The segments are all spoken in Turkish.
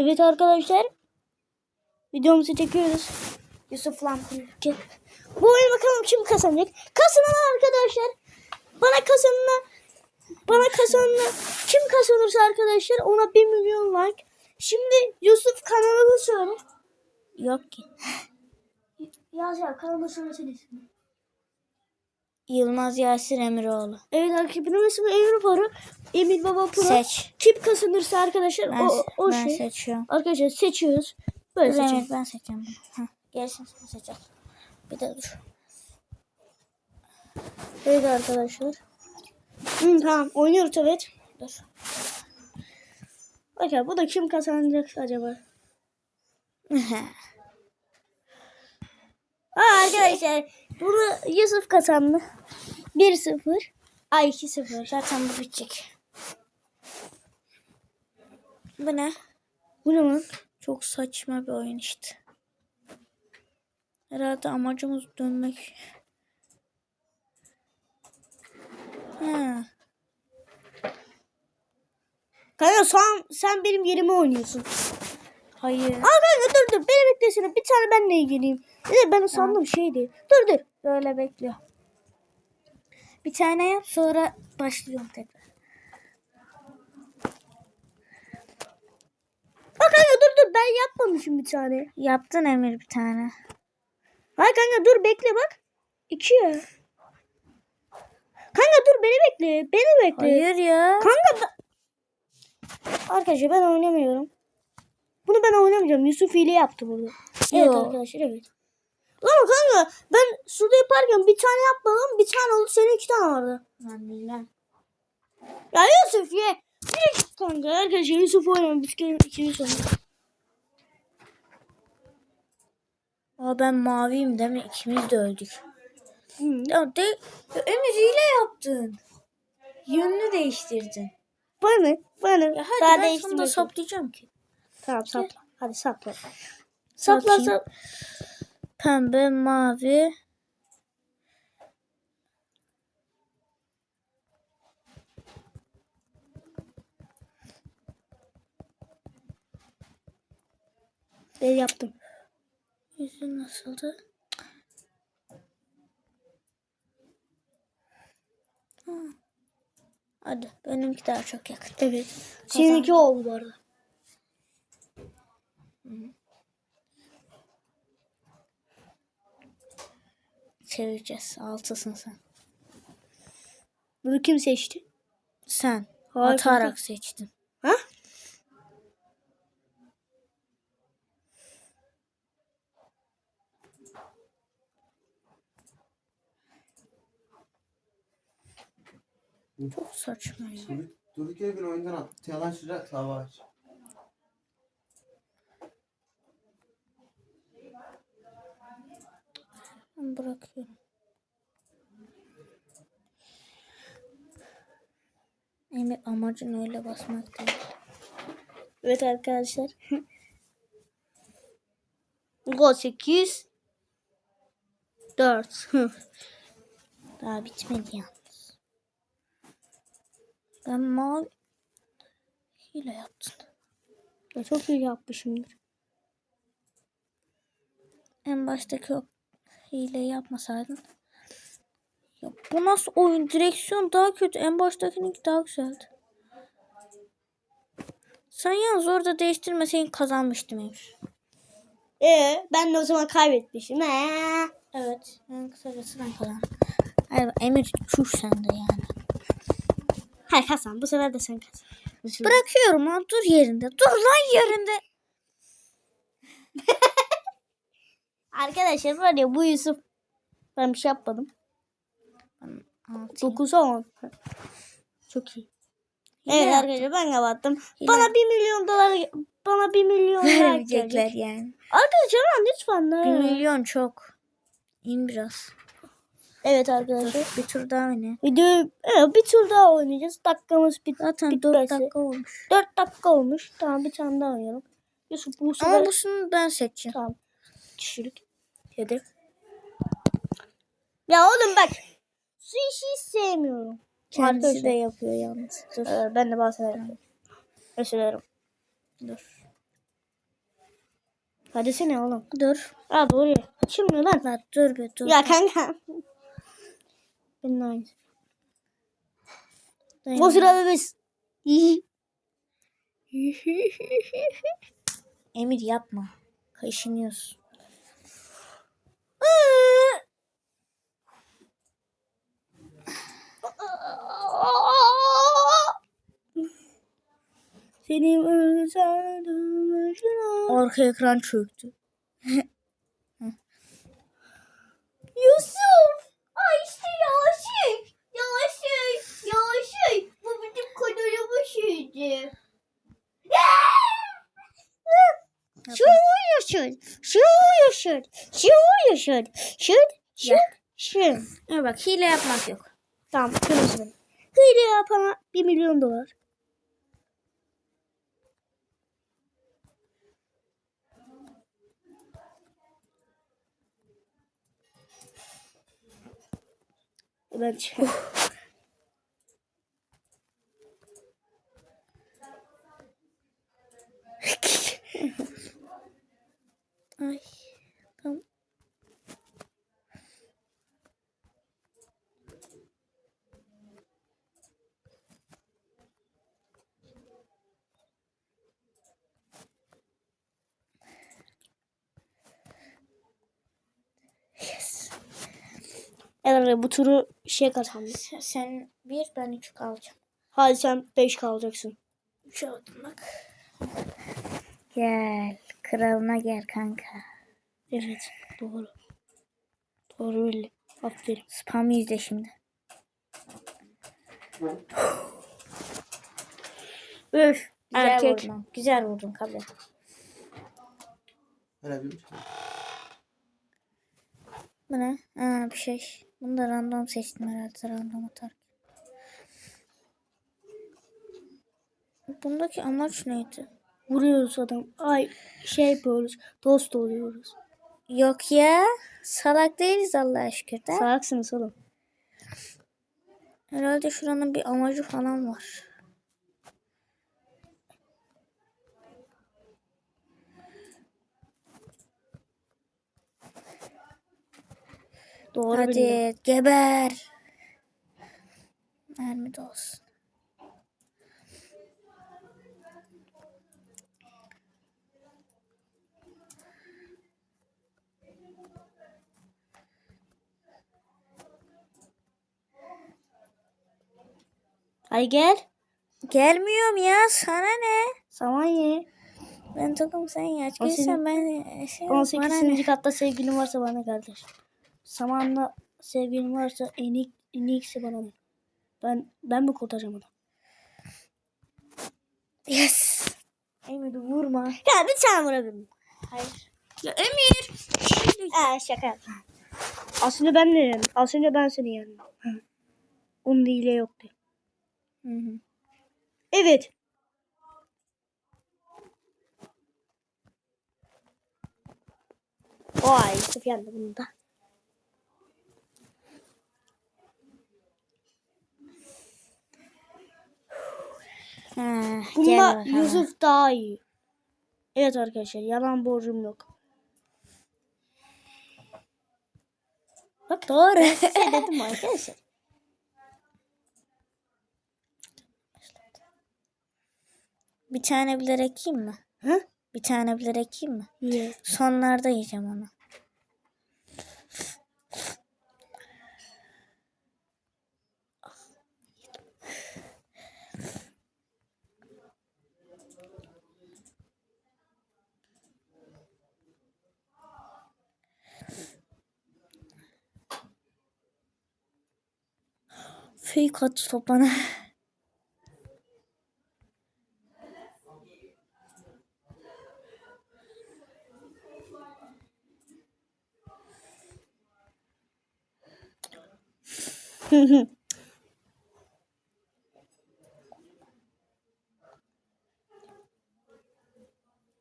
Evet arkadaşlar. Videomuzu çekiyoruz. Yusuf Lampülke. Bu oyun bakalım kim kazanacak. Kazanan arkadaşlar. Bana kazanına bana kazanına kim kazanırsa arkadaşlar ona 1 milyon like. Şimdi Yusuf kanalını söyle. Yok ki. Yaz ya kanalını söylesene. Yılmaz Yasir Emiroğlu. Evet arkadaşlar benim ismim Emir Pro. Emir Baba Pro. Seç. Kim kazanırsa arkadaşlar Ben, o, o ben şey. seçiyorum. Arkadaşlar seçiyoruz. Böyle seçelim. Emir ben seçeceğim bunu. Heh, Gerisini sen seçeceksin. Bir de dur. Evet arkadaşlar. Hı, tamam oynuyoruz evet. Dur. Bakın bu da kim kazanacak acaba? Aa, arkadaşlar bunu Yusuf kazandı. 1-0. Ay 2-0. Zaten bu bitecek. Bu ne? Bu ne lan? Çok saçma bir oyun işte. Herhalde amacımız dönmek. Ha. Kanka sen, sen benim yerime oynuyorsun. Hayır. Aa kanka dur dur beni beklesene. Bir tane benle ilgileyim. Evet, ben sandım şeydi. Dur dur. Böyle bekliyor. Bir tane yap sonra başlıyorum tekrar. Aa kanka dur dur ben yapmamışım bir tane. Yaptın Emir bir tane. Hayır kanka dur bekle bak. İki. Kanka dur beni bekle. Beni bekle. Hayır ya. Kanka ben... Arkadaşlar ben oynamıyorum. Bunu ben oynamayacağım. Yusuf hile yaptı burada. Evet Yo. arkadaşlar evet. Lan kanka ben suda yaparken bir tane yapmadım. Bir tane oldu. Senin iki tane vardı. Ben bilmem. Ya Yusuf ye. Bir iki kanka. Arkadaşlar Yusuf oynamıyor. Biz ikinci sonu. Aa ben maviyim değil mi? İkimiz de öldük. Hı. Ya de ya Emir hile yaptın. Yönünü değiştirdin. Bana bana. Ya hadi Daha ben sonunda yok. saplayacağım ki. Tamam sapla. Hadi sapla. Sapla sapla. Pembe, mavi. Ben yaptım. Yüzü nasıldı? Ha. Hadi benimki daha çok yakın. Evet. Seninki oldu bu arada. Çevireceğiz. Altısın sen. Bunu kim seçti? Sen. Hayır, Atarak seçtin. Ha? Çok saçma ya. Durduk, yere beni oyundan attı. Yalan şuraya savaş. Ben bırakıyorum. Emir amacın öyle basmak değil. Evet arkadaşlar. Gol 8 4 Daha bitmedi yalnız. Ben mavi hile yaptın. Ya çok iyi yapmışımdır. En baştaki o hileyi yapmasaydın. Ya bu nasıl oyun? Direksiyon daha kötü. En baştakininki daha güzeldi. Sen yalnız orada değiştirmeseydin kazanmıştım Emir. Ee, ben de o zaman kaybetmişim. Ee. Evet. En kısacası ben kazandım. Hayır Emir çuş sende yani. Hayır Hasan bu sefer de sen kazan. Bırakıyorum ha dur yerinde. Dur lan yerinde. Arkadaşlar var ya bu Yusuf. Ben bir şey yapmadım. Altı. 9'a 10. Çok iyi. Evet yaptım. arkadaşlar ben kapattım. Hile Bana 1 milyon dolar bana 1 milyon gelecek. yani. Arkadaşlar lan lütfen. Bir de. milyon çok. İn biraz. Evet arkadaşlar. Bir tur daha oyna. Video evet, bir tur daha oynayacağız. Dakikamız bit Zaten 4 bitmesi. dakika olmuş. 4 dakika olmuş. Tamam bir tane daha oynayalım. Yusuf bu sefer Ama busunu ben seçeceğim. tamam. Kişilik. Hedef. Ya oğlum bak. Su işi hiç sevmiyorum. Kendisi Arkadaşlar. de yapıyor yalnız. Dur. Ee, ben de bahsederim. Özür. Dur. Hadi sene oğlum. Dur. Aa doğru. Açılmıyor lan. Lan dur bir dur. Ya kanka. Benim. Dayan. Bu sırada biz. Emir yapma. Kaşınıyorsun. Özledim başına. Arka ekran çöktü. Yusuf. Ay işte yavaşık. Yavaşık. Yavaşık. Bu bizim kadarımı şeydi. Şu uyuyorsun. Şu uyuyorsun. Şu uyuyorsun. Şu. Şu. Şu. Dur bak hile yapmak yok. Tamam. Hile yapana 1 milyon dolar. Ben çıkıyorum. Ay. Tamam. Yes. Evet bu turu şey kazandı. Sen- Sen bir ben üç kalacağım. Hadi sen 5 kalacaksın. Üç aldım bak. Gel. Kralına gel kanka. Evet doğru. Doğru belli. Aferin. Spam izle şimdi. Öf. Güzel Erkek. vurdun. Güzel vurdun kabul. Bir Bu ne? Aa, bir şey. Bunu da random seçtim herhalde. Random atar. Bundaki amaç neydi? Vuruyoruz adam. Ay şey yapıyoruz. Dost oluyoruz. Yok ya. Salak değiliz Allah'a şükür de. Salaksınız oğlum. Herhalde şuranın bir amacı falan var. Doğru. Hadi geber. Mermi de olsun. Hadi gel. Gelmiyorum ya sana ne? Saman ye. Ben tokum sen ya. Senin- ben şey, bana 18. ne? katta sevgilin varsa bana kardeş. Samanla sevgilin varsa en iyi, en iyisi bana ne? Ben ben mi kurtaracağım onu? Yes. Emir vurma. Ya bir tane vurabilirim. Hayır. Ya Emir. Aa şaka yapma. Aslında ben de yendim. Aslında ben seni yendim. Onun hile yoktu. Hı hı. Evet. Vay Yusuf yendi bunu Ha, Bunda. Yusuf daha iyi. Evet arkadaşlar yalan borcum yok. Bak doğru. Size dedim arkadaşlar. Bir tane bilerek yiyeyim mi? Hı? Bir tane bilerek yiyeyim mi? Ye. Sonlarda yiyeceğim onu. Fake attı bana.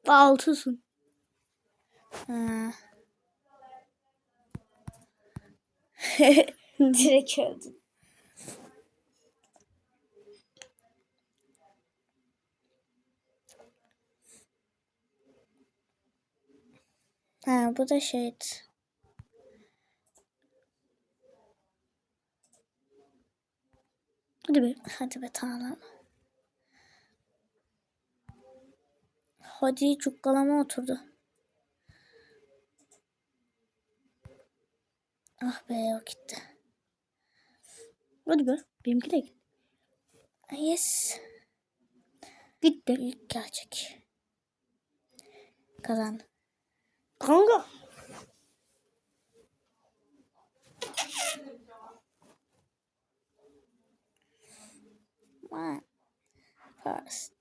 Altısın. Ha. Direkt öldüm. Ha bu da şeydi. Hadi be. Hadi be tamam. Hadi cukkalama oturdu. Ah be o gitti. Hadi be. Benimki de gitti. Yes. Gitti. Büyük gerçek. Kazandı. Kanka. One. First.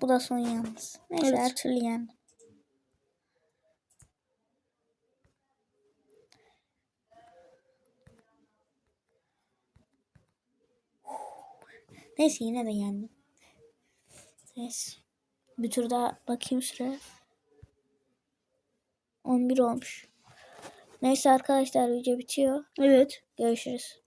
Bu da son yalnız. Neyse Evet. her türlü yendim. Neyse yine de yendim. Neyse. Bir tur daha bakayım süre. 11 olmuş. Neyse arkadaşlar video bitiyor. Evet. Görüşürüz.